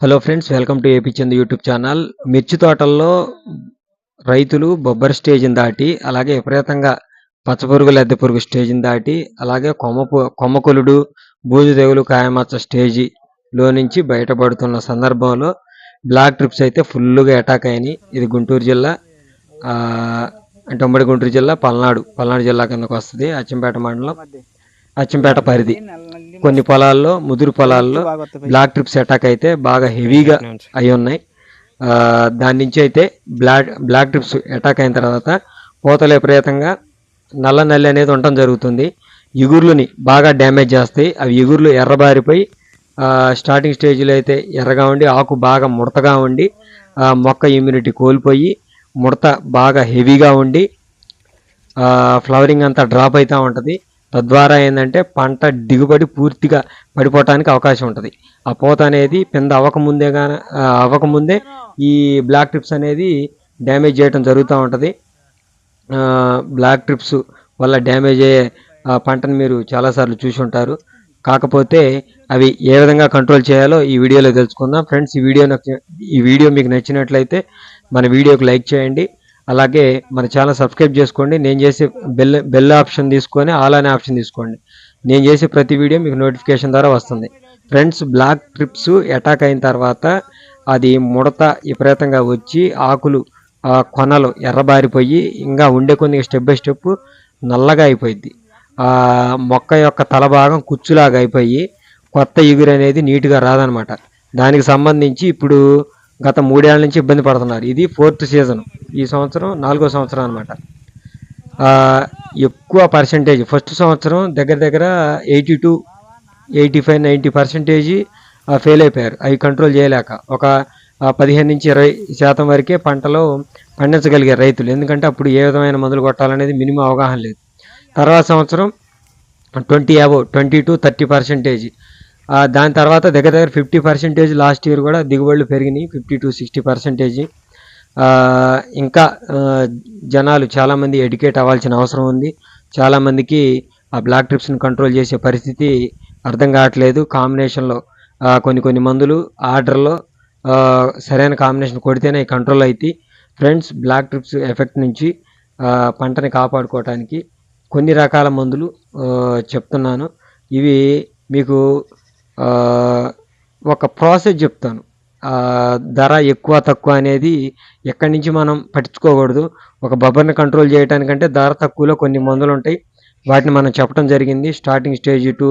Hello friends welcome to AP Chand YouTube channel. మిర్చి తోటల్లో రైతులు బొబ్బర్ స్టేజ్ని దాటి అలాగే విపరీతంగా పచ్చపురుగు లద్దె పురుగు స్టేజ్ని దాటి అలాగే కొమ్మ పు- కొమ్మకులుడు బూజు తెగులు కాయమచ్చ స్టేజిలో నుంచి బయటపడుతున్న సందర్భంలో బ్లాక్ ట్రిప్స్ అయితే ఫుల్గా అటాక్ అయినాయి. ఇది గుంటూరు జిల్లా అంటే ఉమ్మడి గుంటూరు జిల్లా పల్నాడు. పల్నాడు జిల్లా కిందకు వస్తుంది అచ్చంపేట మండలం. అచ్చంపేట పరిధి. కొన్ని పొలాల్లో ముదురు పొలాల్లో బ్లాక్ ట్రిప్స్ అటాక్ అయితే బాగా హెవీగా అయి ఉన్నాయి. దాని నుంచి అయితే బ్లాక్ బ్లాక్ ట్రిప్స్ అటాక్ అయిన తర్వాత పూతలు విపరీతంగా నల్ల నల్లి అనేది ఉండటం జరుగుతుంది. ఎగుర్లుని బాగా డ్యామేజ్ చేస్తాయి. అవి ఎగుర్లు ఎర్రబారిపోయి స్టార్టింగ్ స్టేజ్లో అయితే ఎర్రగా ఉండి ఆకు బాగా ముడతగా ఉండి మొక్క ఇమ్యూనిటీ కోల్పోయి ముడత బాగా హెవీగా ఉండి ఫ్లవరింగ్ అంతా డ్రాప్ అవుతూ ఉంటుంది. తద్వారా ఏంటంటే పంట దిగుబడి పూర్తిగా పడిపోవటానికి అవకాశం ఉంటుంది. ఆ పూత అనేది పింద అవ్వకముందే కానీ అవ్వకముందే ఈ బ్లాక్ ట్రిప్స్ అనేది డ్యామేజ్ చేయడం జరుగుతూ ఉంటుంది. బ్లాక్ ట్రిప్స్ వల్ల డ్యామేజ్ అయ్యే పంటను మీరు చాలాసార్లు చూసి ఉంటారు కాకపోతే అవి ఏ విధంగా కంట్రోల్ చేయాలో ఈ వీడియోలో తెలుసుకుందాం. ఫ్రెండ్స్ ఈ వీడియో ఈ వీడియో మీకు నచ్చినట్లయితే మన వీడియోకి లైక్ చేయండి. అలాగే మన ఛానల్ సబ్స్క్రైబ్ చేసుకోండి. నేను చేసే బెల్ బెల్ ఆప్షన్ తీసుకొని ఆల్ అనే ఆప్షన్ తీసుకోండి. నేను చేసే ప్రతి వీడియో మీకు నోటిఫికేషన్ ద్వారా వస్తుంది. ఫ్రెండ్స్ బ్లాక్ ట్రిప్స్ అటాక్ అయిన తర్వాత అది ముడత విపరీతంగా వచ్చి ఆకులు ఆ కొనలు ఎర్రబారిపోయి ఇంకా ఉండే కొన్ని స్టెప్ బై స్టెప్ నల్లగా అయిపోయింది ఆ మొక్క యొక్క తల భాగం కుచ్చులాగా అయిపోయి కొత్త ఎగురు అనేది నీట్గా రాదనమాట. దానికి సంబంధించి ఇప్పుడు గత మూడేళ్ళ నుంచి ఇబ్బంది పడుతున్నారు. ఇది ఫోర్త్ సీజన్. ఈ సంవత్సరం నాలుగో సంవత్సరం అనమాట ఎక్కువ పర్సంటేజ్ ఫస్ట్ సంవత్సరం దగ్గర దగ్గర eighty two eighty five ninety percentage fail అయిపోయారు. అవి కంట్రోల్ చేయలేక. ఒక పదిహేను నుంచి ఇరవై శాతం వరకే పంటలో పండించగలిగారు రైతులు. ఎందుకంటే అప్పుడు ఏ విధమైన మందులు కొట్టాలనేది మినిమం అవగాహన లేదు. తర్వాత సంవత్సరం twenty above twenty two thirty percentage. దాని తర్వాత దగ్గర దగ్గర ఫిఫ్టీ పర్సెంటేజ్ లాస్ట్ ఇయర్ కూడా దిగుబడులు పెరిగినాయి ఫిఫ్టీ టు సిక్స్టీ పర్సెంటేజ్. ఇంకా జనాలు చాలామంది ఎడ్యుకేట్ అవ్వాల్సిన అవసరం ఉంది. చాలామందికి ఆ బ్లాక్ ట్రిప్స్ని కంట్రోల్ చేసే పరిస్థితి అర్థం కావట్లేదు. కాంబినేషన్లో కొన్ని కొన్ని మందులు ఆర్డర్లో సరైన కాంబినేషన్ కొడితేనే కంట్రోల్ అవుతాయి ఫ్రెండ్స్ బ్లాక్ ట్రిప్స్ ఎఫెక్ట్ నుంచి పంటని కాపాడుకోవటానికి కొన్ని రకాల మందులు చెప్తున్నాను. ఇవి మీకు ఒక ప్రాసెస్ చెప్తాను. ధర ఎక్కువ తక్కువ అనేది ఎక్కడి నుంచి మనం పట్టించుకోకూడదు. ఒక బబ్బర్ని కంట్రోల్ చేయడానికంటే ధర తక్కువలో కొన్ని మందులు ఉంటాయి. వాటిని మనం చెప్పడం జరిగింది. Starting stage to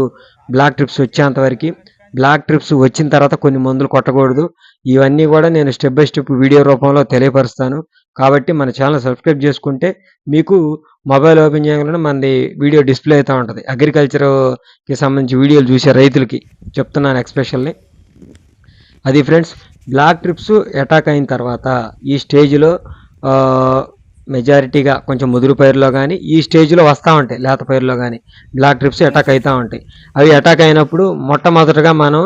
black thrips వచ్చేంత వరకు. బ్లాక్ ట్రిప్స్ వచ్చిన తర్వాత కొన్ని మందులు కొట్టకూడదు. ఇవన్నీ కూడా నేను స్టెప్ బై స్టెప్ వీడియో రూపంలో తెలియపరుస్తాను. కాబట్టి మన ఛానల్ సబ్స్క్రైబ్ చేసుకుంటే మీకు మొబైల్ ఓపెన్ చేయగానే మనది వీడియో డిస్ప్లే అవుతూ ఉంటుంది. అగ్రికల్చర్కి సంబంధించి వీడియోలు చూసే రైతులకి చెప్తున్నాను ఎక్స్పెషల్లీ అది ఫ్రెండ్స్ బ్లాక్ ట్రిప్స్ అటాక్ అయిన తర్వాత ఈ స్టేజ్లో మెజారిటీగా కొంచెం ముదురు పైరులో కానీ ఈ స్టేజ్లో వస్తూ ఉంటాయి లేత పైరులో కానీ బ్లాక్ ట్రిప్స్ అటాక్ అవుతూ ఉంటాయి. అవి అటాక్ అయినప్పుడు మొట్టమొదటగా మనం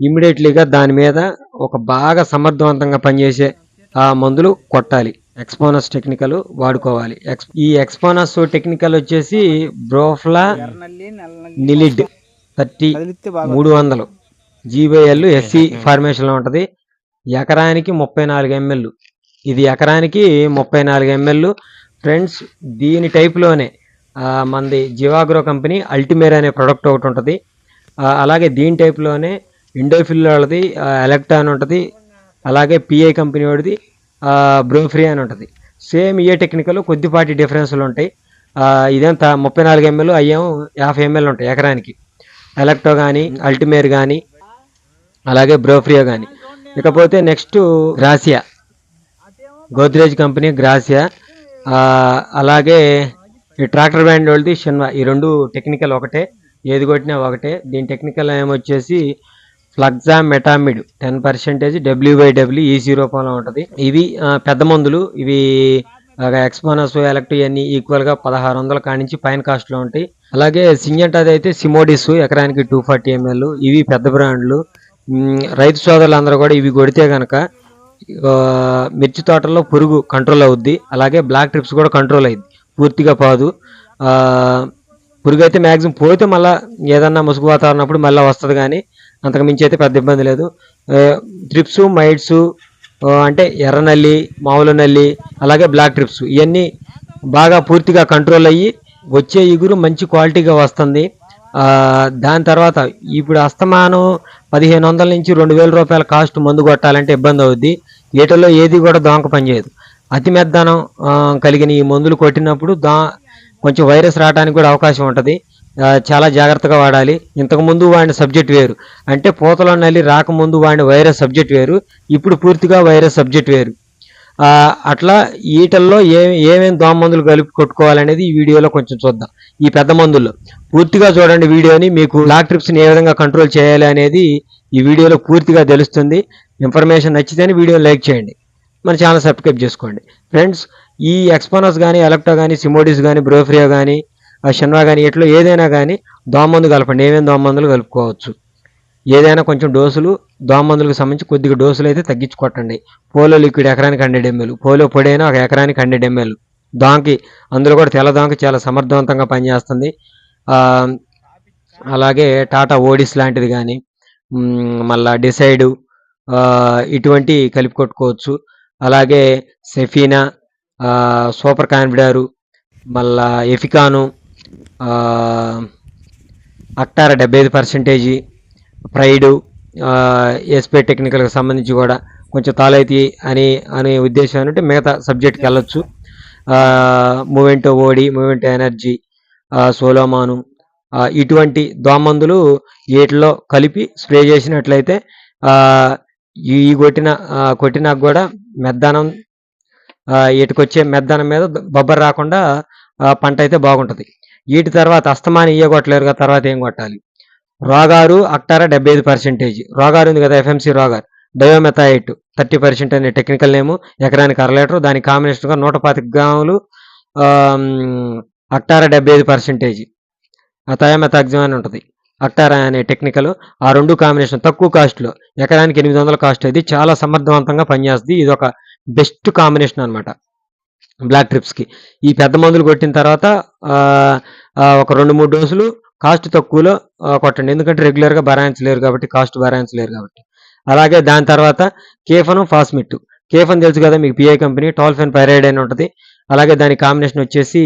ఇమ్మీడియట్లీగా దాని మీద ఒక బాగా సమర్థవంతంగా పనిచేసే ఆ మందులు కొట్టాలి. ఎక్స్పోనస్ టెక్నికల్ వాడుకోవాలి. ఎక్స్ ఈ ఎక్స్పోనస్ టెక్నికల్ వచ్చేసి బ్రోఫ్లా నిలిడ్ థర్టీ మూడు వందలు. జీబీఎల్ ఎస్సీ ఫార్మేషన్లో ఉంటుంది. ఎకరానికి ముప్పై నాలుగు ఎంఎల్ ఇది ఎకరానికి ముప్పై నాలుగు ఎంఎల్ ఫ్రెండ్స్ దీని టైప్లోనే ఆ, మనది జివాగ్రో కంపెనీ అల్టిమేర్ అనే ప్రోడక్ట్ ఒకటి ఉంటుంది. అలాగే దీని టైప్లోనే ఇండోఫిల్ వాళ్ళది ఎలక్ట్రా అని ఉంటుంది. అలాగే పిఐ కంపెనీ వాడిది. బ్రోఫ్రీ అని ఉంటుంది. సేమ్ ఏ టెక్నికల్ కొద్దిపాటి డిఫరెన్స్లు ఉంటాయి. ఇదంతా ముప్పై నాలుగు ఎంఎల్ అయ్యాం యాభై ఎంఎల్ ఉంటాయి ఎకరానికి. ఎలక్ట్రో కానీ అల్టిమేర్ కానీ అలాగే బ్రోఫ్రియో కానీ ఇకపోతే next Gracia. Godrej company Gracia. అలాగే ఈ ట్రాక్టర్ బ్యాండ్ వాళ్ళది షిన్వా. ఈ రెండు టెక్నికల్ ఒకటే ఏది కొట్టినా ఒకటే. దీని technical ఏమొచ్చేసి fluxametamide ten percentage W by EC రూపంలో ఉంటుంది. ఇవి పెద్ద మందులు. ఇవి ఎక్స్పోనస్ ఎలక్ట్రీ అన్ని ఈక్వల్గా పదహారు వందల కానించి పైన కాస్ట్లో ఉంటాయి. అలాగే సింజంటాది అయితే సిమోడిస్ ఎకరానికి టూ ఫార్టీ ఎంఎల్ ఇవి పెద్ద బ్రాండ్లు. రైతు సోదరులందరూ కూడా ఇవి కొడితే కనుక మిర్చి తోటల్లో పురుగు కంట్రోల్ అవుద్ది. అలాగే బ్లాక్ ట్రిప్స్ కూడా కంట్రోల్ అయ్యింది పూర్తిగా పోదు. పురుగు అయితే మ్యాక్సిమం పోతే మళ్ళీ ఏదన్నా ముసుగు వాతావరణం అప్పుడు మళ్ళీ వస్తుంది కానీ అంతకు మించి అయితే పెద్ద ఇబ్బంది లేదు. ట్రిప్స్ మైట్స్ అంటే ఎర్ర నల్లి మామూలు నల్లి అలాగే బ్లాక్ ట్రిప్స్ ఇవన్నీ బాగా పూర్తిగా కంట్రోల్ అయ్యి వచ్చే ఇగురు మంచి క్వాలిటీగా వస్తుంది. దాని తర్వాత ఇప్పుడు అస్తమానం పదిహేను వందల నుంచి రెండు వేల రూపాయల కాస్ట్ మందు కొట్టాలంటే ఇబ్బంది అవుద్ది. వీటిల్లో ఏది కూడా దొంగ పనిచేయదు అతి మెద్దనం కలిగిన ఈ మందులు కొట్టినప్పుడు దా కొంచెం వైరస్ రావడానికి కూడా అవకాశం ఉంటుంది. చాలా జాగ్రత్తగా వాడాలి. ఇంతకు ముందు వాడిన సబ్జెక్ట్ వేరు. అంటే పూతలో నల్లి రాకముందు వాడిన వైరస్ సబ్జెక్ట్ వేరు. ఇప్పుడు పూర్తిగా వైరస్ సబ్జెక్ట్ వేరు. అట్లా ఈటల్లో ఏ ఏమేమి దోమ మందులు కలిపి కొట్టుకోవాలనేది ఈ వీడియోలో కొంచెం చూద్దాం. ఈ పెద్ద మందుల్లో. పూర్తిగా చూడండి వీడియోని. మీకు లాక్ ట్రిప్స్ని ఏ విధంగా కంట్రోల్ చేయాలి అనేది ఈ వీడియోలో పూర్తిగా తెలుస్తుంది. ఇన్ఫర్మేషన్ నచ్చితేనే వీడియో లైక్ చేయండి. మన ఛానల్ సబ్స్క్రైబ్ చేసుకోండి. ఫ్రెండ్స్ ఈ ఎక్స్పోనస్ కానీ ఎలక్ట్రా కానీ సిమోడిస్ కానీ బ్రోఫ్రియో కానీ షన్వా కానీ ఇట్లో ఏదైనా కానీ దోమందు కలపండి. ఏమేమి దోమ మందులు కలుపుకోవచ్చు? ఏదైనా కొంచెం డోసులు దోమ మందులకు సంబంధించి కొద్దిగా డోసులు అయితే తగ్గించి కొట్టండి పోలో లిక్విడ్ ఎకరానికి హండ్రెడ్ ఎంఎల్ పోలో పొడి అయినా ఒక ఎకరానికి హండ్రెడ్ ఎంఎల్. దోంకి అందులో కూడా తెల్ల దాంకి చాలా సమర్థవంతంగా పనిచేస్తుంది. అలాగే టాటా ఓడిస్ లాంటిది కానీ మళ్ళా డిసైడ్ ఇటువంటి కలిపి కొట్టుకోవచ్చు అలాగే సెఫీనా సూపర్ కాన్ఫిడారు మళ్ళా ఎఫికాను అక్టారా డెబ్బై ఐదు పర్సెంటేజీ ప్రైడు ఎస్పే టెక్నికల్కి సంబంధించి కూడా కొంచెం తాలైతి అని అనే ఉద్దేశం అంటే మిగతా సబ్జెక్ట్కి వెళ్ళొచ్చు. మూమెంట్ ఓడి మూమెంట్ ఎనర్జీ సోలోమాను ఇటువంటి దోమందులు వీటిలో కలిపి స్ప్రే చేసినట్లయితే ఈ కొట్టిన కొట్టినా కొట్టినాక కూడా మెద్దనం వీటికొచ్చే మెద్దానం మీద బొబ్బర్ రాకుండా పంట అయితే బాగుంటుంది. వీటి తర్వాత అస్తమాని ఇయ్య కదా తర్వాత ఏం కొట్టాలి? రోగారు అక్టారా డెబ్బై ఐదు పర్సెంటేజ్ రోగారు ఉంది కదా FMC Rogor. Dimethoate thirty percent అనే టెక్నికల్ నేము. ఎకరానికి అర లీటర్. దానికి కాంబినేషన్గా నూట పాతిక గ్రాములు అక్టారా డెబ్బై ఐదు పర్సెంటేజ్ థయామెథాక్సిమ్ అని ఉంటుంది. అక్టారా అనే టెక్నికల్ ఆ రెండు కాంబినేషన్ తక్కువ కాస్ట్లో ఎకరానికి ఎనిమిది వందల కాస్ట్ ఇది చాలా సమర్థవంతంగా పనిచేస్తుంది. ఇది ఒక బెస్ట్ కాంబినేషన్ అనమాట బ్లాక్ ట్రిప్స్కి ఈ పెద్ద మందులు కొట్టిన తర్వాత ఒక రెండు మూడు డోసులు కాస్ట్ తక్కువలో కొట్టండి. ఎందుకంటే రెగ్యులర్గా భరాయించలేరు కాబట్టి కాస్ట్ భరాయించలేరు కాబట్టి. అలాగే దాని తర్వాత కేఫను ఫాస్మిట్ కేఫన్ తెలుసు కదా మీకు పిఐ కంపెనీ టాల్ఫెన్ పైరైడ్ అని ఉంటుంది. అలాగే దాని కాంబినేషన్ వచ్చేసి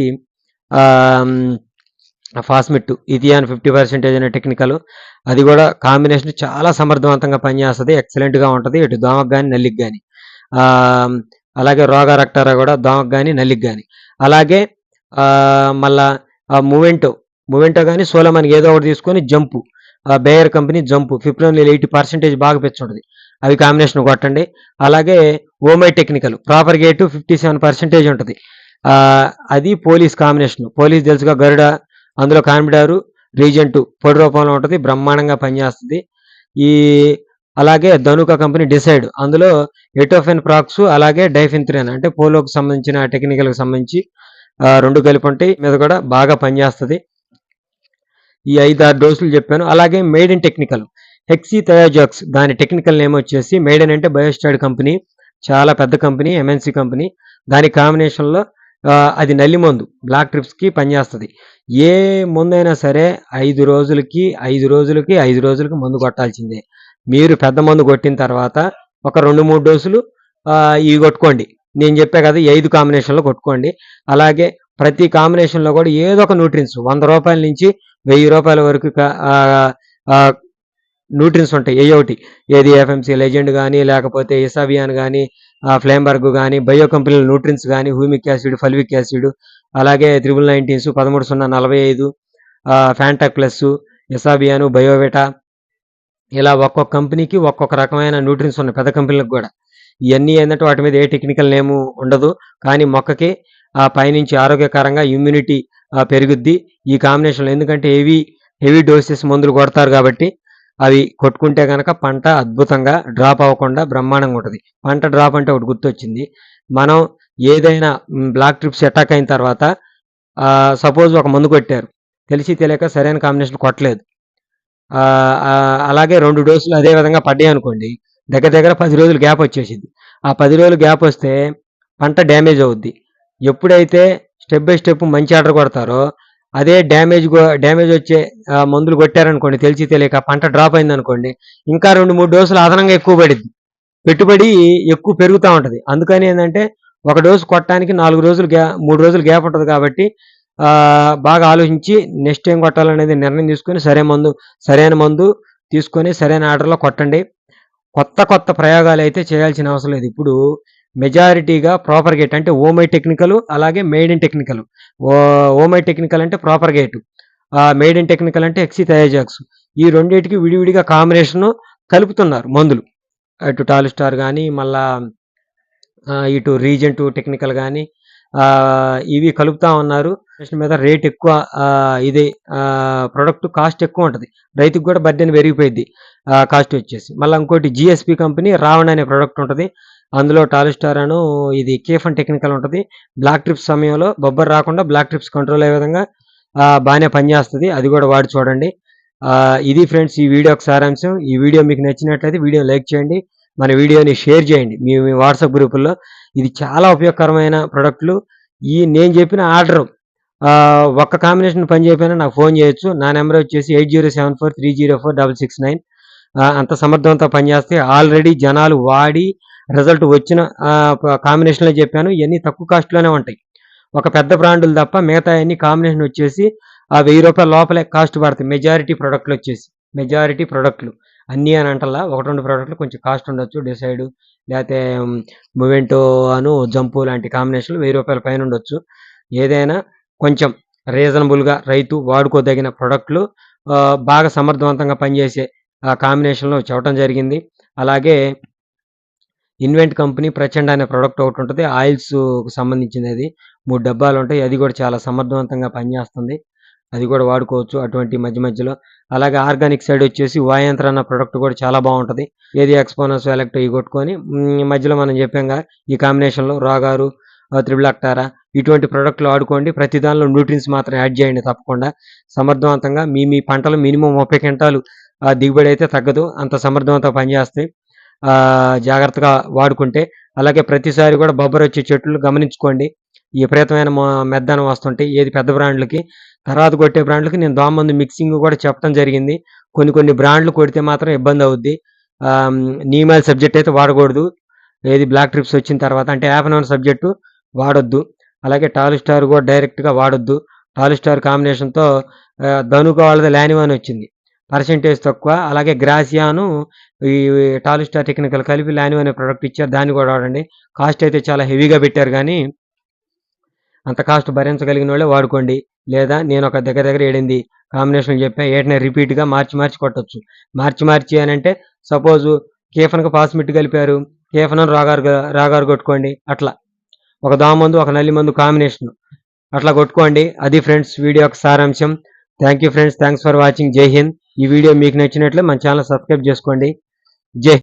ఫాస్మిట్ ఇథియాన్ ఫిఫ్టీ పర్సెంటేజ్ అనే టెక్నికల్ అది కూడా కాంబినేషన్ చాలా సమర్థవంతంగా పనిచేస్తుంది. ఎక్సలెంట్గా ఉంటుంది. ఇటు దోమకు కానీ నల్లికి కానీ అలాగే రోగ రక్టారా కూడా దోమకు కానీ నల్లికి కానీ అలాగే మళ్ళా మూవెంటో మూవెంటో కానీ సోలమన్ ఏదో ఒకటి తీసుకొని జంపు. Bayer company Jump. ఫిబ్రవరి ఎయిటీ పర్సెంటేజ్ బాగా పెంచుంటుంది. అవి కాంబినేషన్ కొట్టండి. అలాగే Omite technical. Propargite fifty seven percentage ఉంటుంది. అది పోలీస్ కాంబినేషన్. పోలీస్ తెలుసుగా గరుడ అందులో కాన్బిడారు రీజెంట్ పొడి రూపంలో ఉంటుంది బ్రహ్మాండంగా పనిచేస్తుంది. ఈ అలాగే ధనుక కంపెనీ డిసైడ్. అందులో ఎటోఫెన్ ప్రాక్స్ అలాగే డైఫిన్త్రిన్ అంటే పోలోకి సంబంధించిన టెక్నికల్కి సంబంధించి రెండు కలిపి ఉంటాయి మీద కూడా బాగా పనిచేస్తుంది. ఈ ఐదు ఆరు డోసులు చెప్పాను. అలాగే Maiden technical. Hexythiazox దాని టెక్నికల్ నేమ్ వచ్చేసి మేడన్ అంటే బయోస్టాడ్ కంపెనీ చాలా పెద్ద కంపెనీ ఎంఎన్సి కంపెనీ. దాని కాంబినేషన్లో అది నల్లి మందు బ్లాక్ ట్రిప్స్కి పనిచేస్తుంది. ఏ మందు అయినా సరే ఐదు రోజులకి ఐదు రోజులకి ఐదు రోజులకి మందు కొట్టాల్సిందే. మీరు పెద్ద మందు కొట్టిన తర్వాత ఒక రెండు మూడు డోసులు ఇవి కొట్టుకోండి. నేను చెప్పే కదా ఐదు కాంబినేషన్లో కొట్టుకోండి. అలాగే ప్రతి కాంబినేషన్లో కూడా ఏదో ఒక న్యూట్రిన్స్ వంద రూపాయల నుంచి వెయ్యి రూపాయల వరకు న్యూట్రిన్స్ ఉంటాయి. ఏ ఒకటి ఏది ఎఫ్ఎంసీ లెజెండ్ కానీ లేకపోతే ఇసావియాన్ కానీ ఫ్లేంబర్గ్ కానీ బయో కంపెనీల న్యూట్రిన్స్ కానీ హ్యూమిక్ యాసిడ్ ఫల్విక్ యాసిడ్ అలాగే త్రిబుల్ నైన్టీన్స్ పదమూడు సున్నా నలభై ఐదు ఫ్యాంటాక్ ప్లస్ ఇసాబియాను బయోవిటా ఇలా ఒక్కొక్క కంపెనీకి ఒక్కొక్క రకమైన న్యూట్రిన్స్ ఉన్నాయి పెద్ద కంపెనీలకు కూడా. ఇవన్నీ ఏంటంటే వాటి మీద ఏ టెక్నికల్ నేము ఉండదు కానీ మొక్కకి ఆ పైనుంచి ఆరోగ్యకరంగా ఇమ్యూనిటీ పెరుగుద్ది. ఈ కాంబినేషన్లో ఎందుకంటే హెవీ హెవీ డోసెస్ మందులు కొడతారు కాబట్టి అవి కొట్టుకుంటే కనుక పంట అద్భుతంగా డ్రాప్ అవ్వకుండా బ్రహ్మాండంగా ఉంటుంది. పంట డ్రాప్ అంటే ఒకటి గుర్తొచ్చింది. మనం ఏదైనా బ్లాక్ ట్రిప్స్ అటాక్ అయిన తర్వాత సపోజ్ ఒక మందు కొట్టారు. తెలిసి తెలియక సరైన కాంబినేషన్ కొట్టలేదు. అలాగే రెండు డోసులు అదే విధంగా పడ్డాయి అనుకోండి దగ్గర దగ్గర పది రోజులు గ్యాప్ వచ్చేసింది. ఆ పది రోజులు గ్యాప్ వస్తే పంట డ్యామేజ్ అవుద్ది. ఎప్పుడైతే స్టెప్ బై స్టెప్ మంచి ఆర్డర్ కొడతారో అదే డ్యామేజ్ డ్యామేజ్ వచ్చే మందులు కొట్టారనుకోండి తెలిసి తెలియక పంట డ్రాప్ అయింది అనుకోండి ఇంకా రెండు మూడు డోసులు అదనంగా ఎక్కువ పడిద్ది. పెట్టుబడి ఎక్కువ పెరుగుతూ ఉంటుంది. అందుకని ఏంటంటే ఒక డోసు కొట్టడానికి నాలుగు రోజులు గ్యా మూడు రోజులు గ్యాప్ ఉంటుంది కాబట్టి బాగా ఆలోచించి నెక్స్ట్ ఏం కొట్టాలనేది నిర్ణయం తీసుకొని సరే మందు సరైన మందు తీసుకొని సరైన ఆర్డర్లో కొట్టండి. కొత్త కొత్త ప్రయోగాలు అయితే చేయాల్సిన అవసరం లేదు. ఇప్పుడు మెజారిటీగా ప్రాపర్ గేట్ అంటే ఓమై టెక్నికల్ అలాగే Maiden technical. Omite technical అంటే propargite. Maiden technical అంటే ఎక్సీ తయాజాక్స్ ఈ రెండింటికి విడివిడిగా కాంబినేషన్ కలుపుతున్నారు మందులు. అటు టాల్ స్టార్ కానీ మళ్ళా ఇటు రీజెంట్ టెక్నికల్ కానీ ఇవి కలుపుతా ఉన్నారు. Combination మీద రేట్ ఎక్కువ ఇది ప్రొడక్ట్ కాస్ట్ ఎక్కువ ఉంటుంది. రైతుకు కూడా బర్డెన్ పెరిగిపోయింది కాస్ట్ వచ్చేసి. మళ్ళీ ఇంకోటి జిఎస్పి కంపెనీ రావణ్ అనే ప్రొడక్ట్ ఉంటుంది. అందులో టాల్ అను ఇది కేఫన్ టెక్నికల్ ఉంటుంది. బ్లాక్ ట్రిప్స్ సమయంలో బొబ్బర్ రాకుండా బ్లాక్ ట్రిప్స్ కంట్రోల్ అయ్యే విధంగా బాగానే పనిచేస్తుంది. అది కూడా వాడి చూడండి. ఇది ఫ్రెండ్స్ ఈ వీడియోకి సారాంశం. ఈ వీడియో మీకు నచ్చినట్లయితే వీడియో లైక్ చేయండి. మన వీడియోని షేర్ చేయండి. మీ మీ వాట్సాప్ గ్రూపుల్లో. ఇది చాలా ఉపయోగకరమైన ప్రొడక్ట్లు ఈ నేను చెప్పిన ఆర్డర్ ఒక్క కాంబినేషన్ పని చేయకపోయినా నాకు ఫోన్ చేయొచ్చు. నా నెంబర్ వచ్చేసి eight zero seven four three zero four double six nine. అంత సమర్థవంతో పనిచేస్తే ఆల్రెడీ జనాలు వాడి రిజల్ట్ వచ్చిన కాంబినేషన్లో చెప్పాను. ఇవన్నీ తక్కువ కాస్ట్లోనే ఉంటాయి. ఒక పెద్ద బ్రాండులు తప్ప మిగతా అన్ని కాంబినేషన్ వచ్చేసి ఆ వెయ్యి రూపాయల లోపలే కాస్ట్ పడతాయి. మెజారిటీ ప్రొడక్ట్లు వచ్చేసి. మెజారిటీ ప్రొడక్ట్లు. అన్నీ అని అంటల్లా. ఒకటి రెండు ప్రోడక్ట్లు కొంచెం కాస్ట్ ఉండొచ్చు. డిసైడ్ లేకపోతే మొమెంటో అను జంపు లాంటి కాంబినేషన్లు వెయ్యి రూపాయల పైన ఉండొచ్చు. ఏదైనా కొంచెం రీజనబుల్గా రైతు వాడుకోదగిన ప్రోడక్ట్లు బాగా సమర్థవంతంగా పనిచేసే ఆ కాంబినేషన్లో చెప్పడం జరిగింది. అలాగే ఇన్వెంట్ కంపెనీ ప్రచండ అనే ప్రోడక్ట్ ఒకటి ఉంటుంది ఆయిల్స్కు సంబంధించింది అది. మూడు డబ్బాలు ఉంటాయి అది కూడా చాలా సమర్థవంతంగా పనిచేస్తుంది. అది కూడా వాడుకోవచ్చు అటువంటి మధ్య మధ్యలో. అలాగే ఆర్గానిక్ సైడ్ వచ్చేసి వాయంత్ర అన్న ప్రోడక్ట్ కూడా చాలా బాగుంటుంది. ఏది ఎక్స్పోనస్ ఎలక్ట్రో ఇవి కొట్టుకొని మధ్యలో మనం చెప్పాంగా ఈ కాంబినేషన్లో రాగారు త్రిబుల్ అక్టారా ఇటువంటి ప్రోడక్ట్లు ఆడుకోండి. ప్రతి దానిలో న్యూట్రిన్స్ మాత్రం యాడ్ చేయండి తప్పకుండా. సమర్థవంతంగా మీ మీ పంటలు మినిమం ముప్పై క్వింటాలు దిగుబడి అయితే తగ్గదు. అంత సమర్థవంతంగా పనిచేస్తాయి. జాగ్రత్తగా వాడుకుంటే. అలాగే ప్రతిసారి కూడా బొబ్బర్ వచ్చే చెట్లు గమనించుకోండి. విపరీతమైన మెద్దనం వస్తుంటాయి. ఏది పెద్ద బ్రాండ్లకి తర్వాత కొట్టే బ్రాండ్లకి నేను దోమందు మిక్సింగ్ కూడా చెప్పడం జరిగింది. కొన్ని కొన్ని బ్రాండ్లు కొడితే మాత్రం ఇబ్బంది అవుద్ది. నీమాల్ సబ్జెక్ట్ అయితే వాడకూడదు. ఏది బ్లాక్ ట్రిప్స్ వచ్చిన తర్వాత అంటే యాప్ సబ్జెక్టు వాడొద్దు. అలాగే టాల్ స్టార్ కూడా డైరెక్ట్గా వాడొద్దు. టాల్ స్టార్ కాంబినేషన్తో ధనుక వాళ్ళది లానివాన్ వచ్చింది. పర్సెంటేజ్ తక్కువ. అలాగే గ్రాసియాను ఈ టాల్ స్టార్ టెక్నికల్ కలిపి లానివ్ అనే ప్రోడక్ట్ ఇచ్చారు. దాన్ని కూడా వాడండి. కాస్ట్ అయితే చాలా హెవీగా పెట్టారు కానీ అంత కాస్ట్ భరించగలిగిన వాళ్ళే వాడుకోండి. లేదా నేను ఒక దగ్గర దగ్గర ఏడింది కాంబినేషన్ చెప్పా ఏటనే రిపీట్గా మార్చి మార్చి కొట్టచ్చు. మార్చి మార్చి అని అంటే సపోజ్ కేఫన్కి పాస్మిట్ కలిపారు. కేఫన్ రాగారు రాగారు కొట్టుకోండి. అట్లా. ఒక దామందు ఒక నల్లి మందు కాంబినేషన్ అట్లా కొట్టుకోండి. అది ఫ్రెండ్స్ వీడియో యొక్క సారాంశం. Thank you friends thanks for watching జై హింద్ ఈ వీడియో మీకు నచ్చినట్లే మన ఛానల్ సబ్స్క్రైబ్ చేసుకోండి. జై